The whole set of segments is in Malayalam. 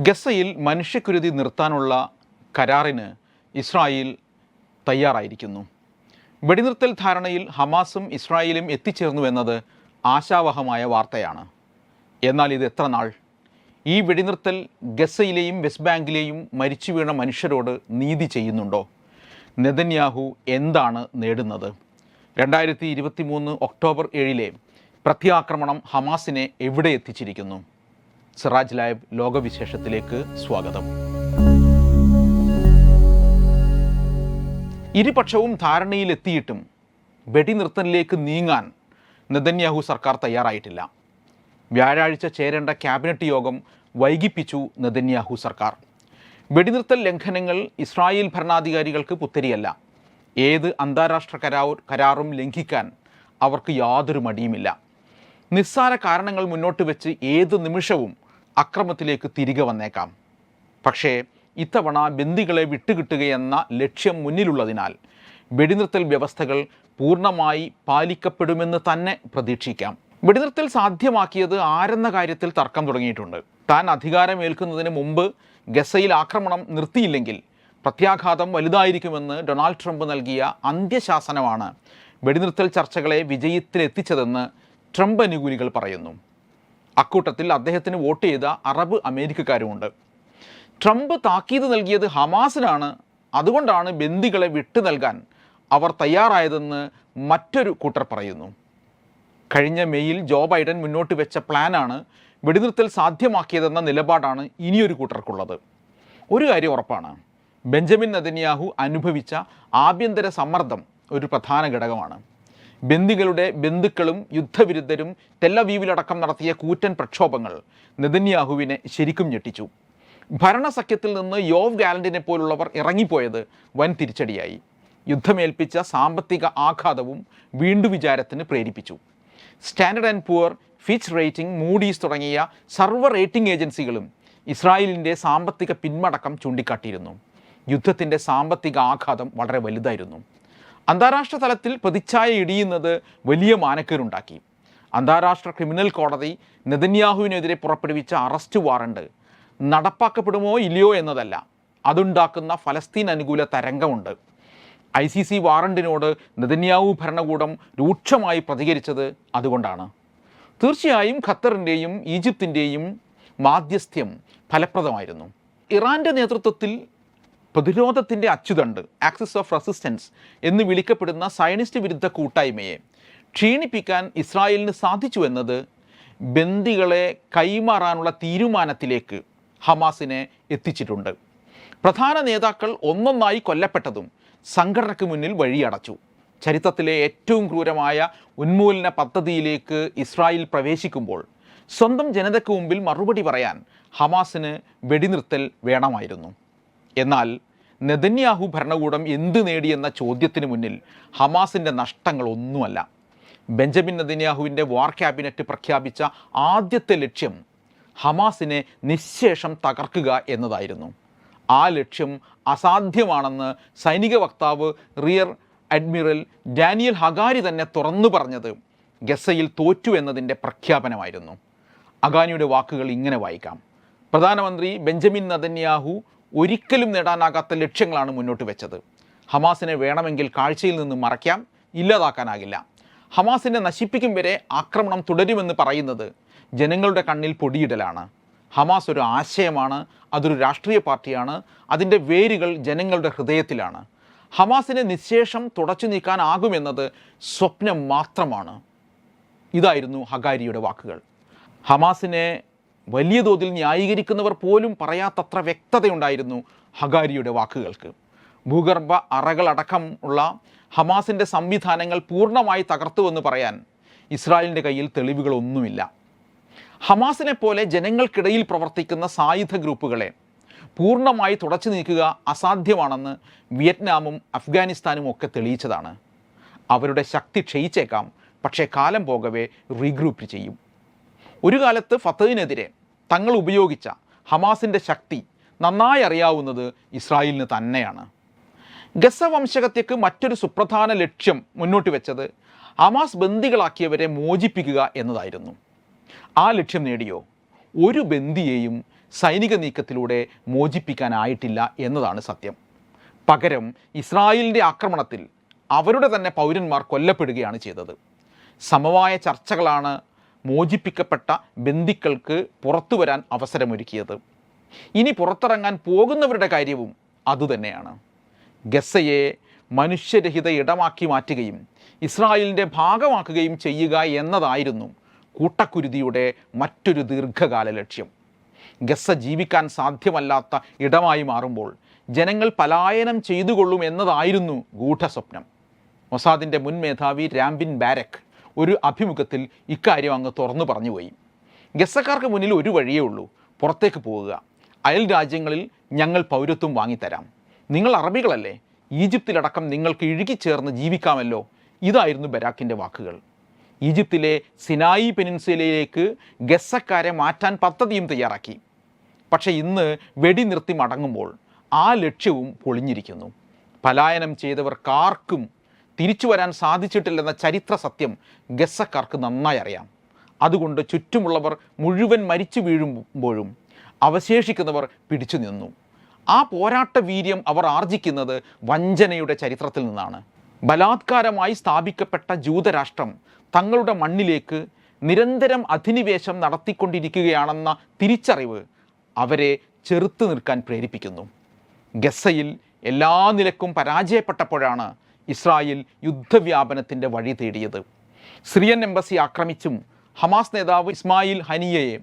ഗസയിൽ മനുഷ്യക്കുരുതി നിർത്താനുള്ള കരാറിന് ഇസ്രായേൽ തയ്യാറായിരിക്കുന്നു. വെടിനിർത്തൽ ധാരണയിൽ ഹമാസും ഇസ്രായേലും എത്തിച്ചേർന്നു എന്നത് ആശാവഹമായ വാർത്തയാണ്. എന്നാൽ ഇത് എത്ര നാൾ? ഈ വെടിനിർത്തൽ ഗസയിലെയും വെസ്റ്റ് ബാങ്കിലെയും മരിച്ചു വീണ മനുഷ്യരോട് നീതി ചെയ്യുന്നുണ്ടോ? നെതന്യാഹു എന്താണ് നേടുന്നത്? രണ്ടായിരത്തി ഇരുപത്തി മൂന്ന് ഒക്ടോബർ ഏഴിലെ പ്രത്യാക്രമണം ഹമാസിനെ എവിടെ എത്തിച്ചിരിക്കുന്നു? സിറാജ് ലൈവ് ലോകവിശേഷത്തിലേക്ക് സ്വാഗതം. ഇരുപക്ഷവും ധാരണയിലെത്തിയിട്ടും വെടിനിർത്തലിലേക്ക് നീങ്ങാൻ നെതന്യാഹു സർക്കാർ തയ്യാറായിട്ടില്ല. വ്യാഴാഴ്ച ചേരേണ്ട ക്യാബിനറ്റ് യോഗം വൈകിപ്പിച്ചു നെതന്യാഹു സർക്കാർ. വെടിനിർത്തൽ ലംഘനങ്ങൾ ഇസ്രായേൽ ഭരണാധികാരികൾക്ക് പുത്തരിയല്ല. ഏത് അന്താരാഷ്ട്ര കരാ കരാറും ലംഘിക്കാൻ അവർക്ക് യാതൊരു മടിയുമില്ല. നിസ്സാര കാരണങ്ങൾ മുന്നോട്ട് വെച്ച് ഏത് നിമിഷവും അക്രമത്തിലേക്ക് തിരികെ വന്നേക്കാം. പക്ഷേ ഇത്തവണ ബന്ദികളെ വിട്ടുകിട്ടുകയെന്ന ലക്ഷ്യം മുന്നിലുള്ളതിനാൽ വെടിനിർത്തൽ വ്യവസ്ഥകൾ പൂർണമായി പാലിക്കപ്പെടുമെന്ന് തന്നെ പ്രതീക്ഷിക്കാം. വെടിനിർത്തൽ സാധ്യമാക്കിയത് ആരെന്ന കാര്യത്തിൽ തർക്കം തുടങ്ങിയിട്ടുണ്ട്. താൻ അധികാരമേൽക്കുന്നതിന് മുമ്പ് ഗസയിൽ ആക്രമണം നിർത്തിയില്ലെങ്കിൽ പ്രത്യാഘാതം വലുതായിരിക്കുമെന്ന് ഡൊണാൾഡ് ട്രംപ് നൽകിയ അന്ത്യശാസനമാണ് വെടിനിർത്തൽ ചർച്ചകളെ വിജയത്തിലെത്തിച്ചതെന്ന് ട്രംപ് അനുകൂലികൾ പറയുന്നു. അക്കൂട്ടത്തിൽ അദ്ദേഹത്തിന് വോട്ട് ചെയ്ത അറബ് അമേരിക്കക്കാരുമുണ്ട്. ട്രംപ് താക്കീത് നൽകിയത് ഹമാസിനാണ്. അതുകൊണ്ടാണ് ബന്ദികളെ വിട്ടു നൽകാൻ അവർ തയ്യാറായതെന്ന് മറ്റൊരു കൂട്ടർ പറയുന്നു. കഴിഞ്ഞ മെയ്യിൽ ജോ ബൈഡൻ മുന്നോട്ട് വെച്ച പ്ലാനാണ് വെടിനിർത്തൽ സാധ്യമാക്കിയതെന്ന നിലപാടാണ് ഇനിയൊരു കൂട്ടർക്കുള്ളത്. ഒരു കാര്യം ഉറപ്പാണ്. ബെഞ്ചമിൻ നദന്യാഹു അനുഭവിച്ച ആഭ്യന്തര സമ്മർദ്ദം ഒരു പ്രധാന ഘടകമാണ്. ബന്ദികളുടെ ബന്ധുക്കളും യുദ്ധവിരുദ്ധരും തെല്ലവീവിലടക്കം നടത്തിയ കൂറ്റൻ പ്രക്ഷോഭങ്ങൾ നെതന്യാഹുവിനെ ശരിക്കും ഞെട്ടിച്ചു. ഭരണസഖ്യത്തിൽ നിന്ന് യോവ് ഗാലൻഡിനെ പോലുള്ളവർ ഇറങ്ങിപ്പോയത് വൻ തിരിച്ചടിയായി. യുദ്ധമേൽപ്പിച്ച സാമ്പത്തിക ആഘാതവും വീണ്ടു വിചാരത്തിന് പ്രേരിപ്പിച്ചു. Standard and Poor Fitch rating Moody's തുടങ്ങിയ സർവ റേറ്റിംഗ് ഏജൻസികളും ഇസ്രായേലിന്റെ സാമ്പത്തിക പിന്മടക്കം ചൂണ്ടിക്കാട്ടിയിരുന്നു. യുദ്ധത്തിന്റെ സാമ്പത്തിക ആഘാതം വളരെ വലുതായിരുന്നു. അന്താരാഷ്ട്ര തലത്തിൽ പ്രതിച്ഛായ ഇടിയുന്നത് വലിയ മാനക്കേടുണ്ടാക്കി. അന്താരാഷ്ട്ര ക്രിമിനൽ കോടതി നെതന്യാഹുവിനെതിരെ പുറപ്പെടുവിച്ച അറസ്റ്റ് വാറണ്ട് നടപ്പാക്കപ്പെടുമോ ഇല്ലയോ എന്നതല്ല. അതുണ്ടാക്കുന്ന ഫലസ്തീൻ അനുകൂല തരംഗമുണ്ട്. ഐ സി സി വാറണ്ടിനോട് നെതന്യാഹു ഭരണകൂടം രൂക്ഷമായി പ്രതികരിച്ചത് അതുകൊണ്ടാണ്. തീർച്ചയായും ഖത്തറിന്റെയും ഈജിപ്തിന്റെയും മാധ്യസ്ഥ്യം ഫലപ്രദമായിരുന്നു. ഇറാന്റെ നേതൃത്വത്തിൽ പ്രതിരോധത്തിന്റെ അച്ചുതണ്ട് ആക്സിസ് ഓഫ് റെസിസ്റ്റൻസ് എന്ന് വിളിക്കപ്പെടുന്ന സയനിസ്റ്റ് വിരുദ്ധ കൂട്ടായ്മയെ. ക്ഷീണിപ്പിക്കാൻ ഇസ്രായേലിന് സാധിച്ചു എന്നത് ബന്ദികളെ കൈമാറാനുള്ള തീരുമാനത്തിലേക്ക് ഹമാസിനെ എത്തിച്ചിട്ടുണ്ട്. പ്രധാന നേതാക്കൾ ഒന്നൊന്നായി കൊല്ലപ്പെട്ടതും സംഘടനയ്ക്ക് മുന്നിൽ വഴിയടച്ചു. ചരിത്രത്തിലെ ഏറ്റവും ക്രൂരമായ ഉന്മൂലന പദ്ധതിയിലേക്ക് ഇസ്രായേൽ പ്രവേശിക്കുമ്പോൾ സ്വന്തം ജനതയ്ക്ക് മുമ്പിൽ മറുപടി പറയാൻ ഹമാസിന് വെടിനിർത്തൽ വേണമായിരുന്നു. എന്നാൽ നെതന്യാഹു ഭരണകൂടം എന്ത് നേടിയെന്ന ചോദ്യത്തിന് മുന്നിൽ ഹമാസിന്റെ നഷ്ടങ്ങൾ ഒന്നുമല്ല. ബെഞ്ചമിൻ നെതന്യാഹുവിന്റെ വാർ ക്യാബിനറ്റ് പ്രഖ്യാപിച്ച ആദ്യത്തെ ലക്ഷ്യം ഹമാസിനെ നിശേഷം തകർക്കുക എന്നതായിരുന്നു. ആ ലക്ഷ്യം അസാധ്യമാണെന്ന് സൈനിക വക്താവ് റിയർ അഡ്മിറൽ ഡാനിയൽ ഹഗാരി തന്നെ തുറന്നു പറഞ്ഞത് ഗസയിൽ തോറ്റു എന്നതിന്റെ പ്രഖ്യാപനമായിരുന്നു. അഗാനിയുടെ വാക്കുകൾ ഇങ്ങനെ വായിക്കാം. പ്രധാനമന്ത്രി ബെഞ്ചമിൻ നദന്യാഹു ഒരിക്കലും നേടാനാകാത്ത ലക്ഷ്യങ്ങളാണ് മുന്നോട്ട് വെച്ചത്. ഹമാസിനെ വേണമെങ്കിൽ കാഴ്ചയിൽ നിന്ന് മറയ്ക്കാം ഇല്ലാതാക്കാനാകില്ല. ഹമാസിനെ നശിപ്പിക്കും വരെ ആക്രമണം തുടരുമെന്ന് പറയുന്നത് ജനങ്ങളുടെ കണ്ണിൽ പൊടിയിടലാണ്. ഹമാസ് ഒരു ആശയമാണ് അതൊരു രാഷ്ട്രീയ പാർട്ടിയാണ് അതിന്റെ വേരുകൾ ജനങ്ങളുടെ ഹൃദയത്തിലാണ്. ഹമാസിനെ നിശേഷം തുടച്ചു നീക്കാനാകുമെന്നത് സ്വപ്നം മാത്രമാണ്. ഇതായിരുന്നു ഹഗാരിയുടെ വാക്കുകൾ. ഹമാസിനെ വലിയ തോതിൽ ന്യായീകരിക്കുന്നവർ പോലും പറയാത്തത്ര വ്യക്തതയുണ്ടായിരുന്നു ഹഗാരിയുടെ വാക്കുകൾക്ക്. ഭൂഗർഭ അറകളടക്കം ഉള്ള ഹമാസിന്റെ സംവിധാനങ്ങൾ പൂർണമായി തകർത്തുവെന്ന് പറയാൻ ഇസ്രായേലിന്റെ കയ്യിൽ തെളിവുകളൊന്നുമില്ല. ഹമാസിനെ പോലെ ജനങ്ങൾക്കിടയിൽ പ്രവർത്തിക്കുന്ന സായുധ ഗ്രൂപ്പുകളെ പൂർണമായി തുടച്ചു നീക്കുക അസാധ്യമാണെന്ന് വിയറ്റ്നാമും അഫ്ഗാനിസ്ഥാനും ഒക്കെ തെളിയിച്ചതാണ്. അവരുടെ ശക്തി ക്ഷയിച്ചേക്കാം പക്ഷേ കാലം പോകവേ റീഗ്രൂപ്പ് ചെയ്യും. ഒരു കാലത്ത് ഫത്തഹിനെതിരെ തങ്ങൾ ഉപയോഗിച്ച ഹമാസിന്റെ ശക്തി നന്നായി അറിയാവുന്നത് ഇസ്രായേലിന് തന്നെയാണ്. ഗസ വംശകത്യക്ക് മറ്റൊരു സുപ്രധാന ലക്ഷ്യം മുന്നോട്ട് വെച്ചത് ഹമാസ് ബന്ദികളാക്കിയവരെ മോചിപ്പിക്കുക എന്നതായിരുന്നു. ആ ലക്ഷ്യം നേടിയോ? ഒരു ബന്ദിയെയും സൈനിക നീക്കത്തിലൂടെ മോചിപ്പിക്കാനായിട്ടില്ല എന്നതാണ് സത്യം. പകരം ഇസ്രായേലിന്റെ ആക്രമണത്തിൽ അവരുടെ തന്നെ പൗരന്മാർ കൊല്ലപ്പെടുകയാണ് ചെയ്തത്. സമവായ ചർച്ചകളാണ് മോചിപ്പിക്കപ്പെട്ട ബന്ദിക്കൾക്ക് പുറത്തു വരാൻ അവസരമൊരുക്കിയത്. ഇനി പുറത്തിറങ്ങാൻ പോകുന്നവരുടെ കാര്യവും അതുതന്നെയാണ് ഗസയെ മനുഷ്യരഹിത ഇടമാക്കി മാറ്റുകയും ഇസ്രായേലിന്റെ ഭാഗമാക്കുകയും ചെയ്യുക എന്നതായിരുന്നു കൂട്ടക്കുരുതിയുടെ മറ്റൊരു ദീർഘകാല ലക്ഷ്യം. ഗസ ജീവിക്കാൻ സാധ്യമല്ലാത്ത ഇടമായി മാറുമ്പോൾ ജനങ്ങൾ പലായനം ചെയ്തുകൊള്ളും എന്നതായിരുന്നു ഗൂഢസ്വപ്നം. മൊസാദിന്റെ മുൻ മേധാവി രാംബിൻ ബാരക് ഒരു അഭിമുഖത്തിൽ ഇക്കാര്യം അങ്ങ് തുറന്നു പറഞ്ഞു പോയി. ഗസക്കാർക്ക് മുന്നിൽ ഒരു വഴിയേ ഉള്ളൂ. പുറത്തേക്ക് പോവുക. അയൽ രാജ്യങ്ങളിൽ ഞങ്ങൾ പൗരത്വം വാങ്ങിത്തരാം. നിങ്ങൾ അറബികളല്ലേ? ഈജിപ്തിലടക്കം നിങ്ങൾക്ക് ഇഴുകിച്ചേർന്ന് ജീവിക്കാമല്ലോ. ഇതായിരുന്നു ബരാക്കിന്റെ വാക്കുകൾ. ഈജിപ്തിലെ സിനായി പെനിൻസുലയിലേക്ക് ഗസക്കാരെ മാറ്റാൻ പദ്ധതിയും തയ്യാറാക്കി. പക്ഷേ ഇന്ന് വെടി നിർത്തി മടങ്ങുമ്പോൾ ആ ലക്ഷ്യവും പൊളിഞ്ഞിരിക്കുന്നു. പലായനം ചെയ്തവർക്കാർക്കും തിരിച്ചു വരാൻ സാധിച്ചിട്ടില്ലെന്ന ചരിത്ര സത്യം ഗസക്കാർക്ക് നന്നായി അറിയാം. അതുകൊണ്ട് ചുറ്റുമുള്ളവർ മുഴുവൻ മരിച്ചു വീഴുമ്പോഴും അവശേഷിക്കുന്നവർ പിടിച്ചു നിന്നു. ആ പോരാട്ട വീര്യം അവർ ആർജിക്കുന്നത് വഞ്ചനയുടെ ചരിത്രത്തിൽ നിന്നാണ്. ബലാത്കാരമായി സ്ഥാപിക്കപ്പെട്ട ജൂതരാഷ്ട്രം തങ്ങളുടെ മണ്ണിലേക്ക് നിരന്തരം അധിനിവേശം നടത്തിക്കൊണ്ടിരിക്കുകയാണെന്ന തിരിച്ചറിവ് അവരെ ചെറുത്തു നിൽക്കാൻ പ്രേരിപ്പിക്കുന്നു. ഗസയിൽ എല്ലാ നിലക്കും പരാജയപ്പെട്ടപ്പോഴാണ് ഇസ്രായേൽ യുദ്ധവ്യാപനത്തിന്റെ വഴി തേടിയത്. സിറിയൻ എംബസി ആക്രമിച്ചും ഹമാസ് നേതാവ് ഇസ്മായിൽ ഹനിയയെ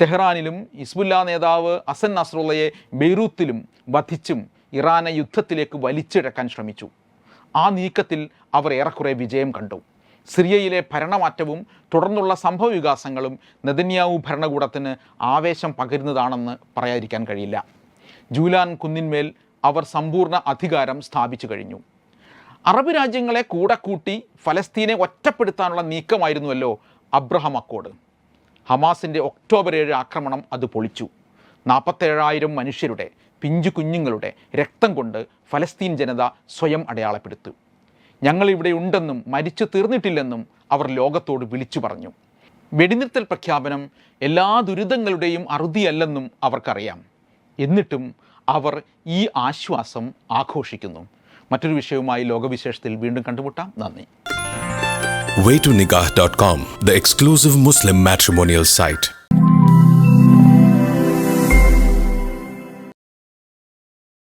തെഹ്റാനിലും ഇസ്ബുല്ല നേതാവ് അസൻ നസ്രുള്ളയെ ബെയ്റൂത്തിലും വധിച്ചും ഇറാനെ യുദ്ധത്തിലേക്ക് വലിച്ചിഴക്കാൻ ശ്രമിച്ചു. ആ നീക്കത്തിൽ അവർ ഏറെക്കുറെ വിജയം കണ്ടു. സിറിയയിലെ ഭരണമാറ്റവും തുടർന്നുള്ള സംഭവ വികാസങ്ങളും നെതന്യാവു ഭരണകൂടത്തിന് ആവേശം പകരുന്നതാണെന്ന് പറയാതിരിക്കാൻ കഴിയില്ല. ജൂലാൻ കുന്നിന്മേൽ അവർ സമ്പൂർണ അധികാരം സ്ഥാപിച്ചു കഴിഞ്ഞു. അറബ് രാജ്യങ്ങളെ കൂടെ കൂട്ടി ഫലസ്തീനെ ഒറ്റപ്പെടുത്താനുള്ള നീക്കമായിരുന്നുവല്ലോ അബ്രഹാം അക്കോഡ് ഹമാസിന്റെ ഒക്ടോബർ ഏഴ് ആക്രമണം അത് പൊളിച്ചു. നാൽപ്പത്തേഴായിരം മനുഷ്യരുടെ പിഞ്ചു കുഞ്ഞുങ്ങളുടെ രക്തം കൊണ്ട് ഫലസ്തീൻ ജനത സ്വയം അടയാളപ്പെടുത്തു. ഞങ്ങളിവിടെ ഉണ്ടെന്നും മരിച്ചു തീർന്നിട്ടില്ലെന്നും അവർ ലോകത്തോട് വിളിച്ചു പറഞ്ഞു. വെടിനിർത്തൽ പ്രഖ്യാപനം എല്ലാ ദുരിതങ്ങളുടെയും അറുതിയല്ലെന്നും അവർക്കറിയാം. എന്നിട്ടും അവർ ഈ ആശ്വാസം ആഘോഷിക്കുന്നു. മറ്റൊരു വിഷയവുമായി ലോകവിശേഷത്തിൽ വീണ്ടും കണ്ടുമുട്ടാം നന്ദി waytonikah.com, the exclusive Muslim matrimonial site.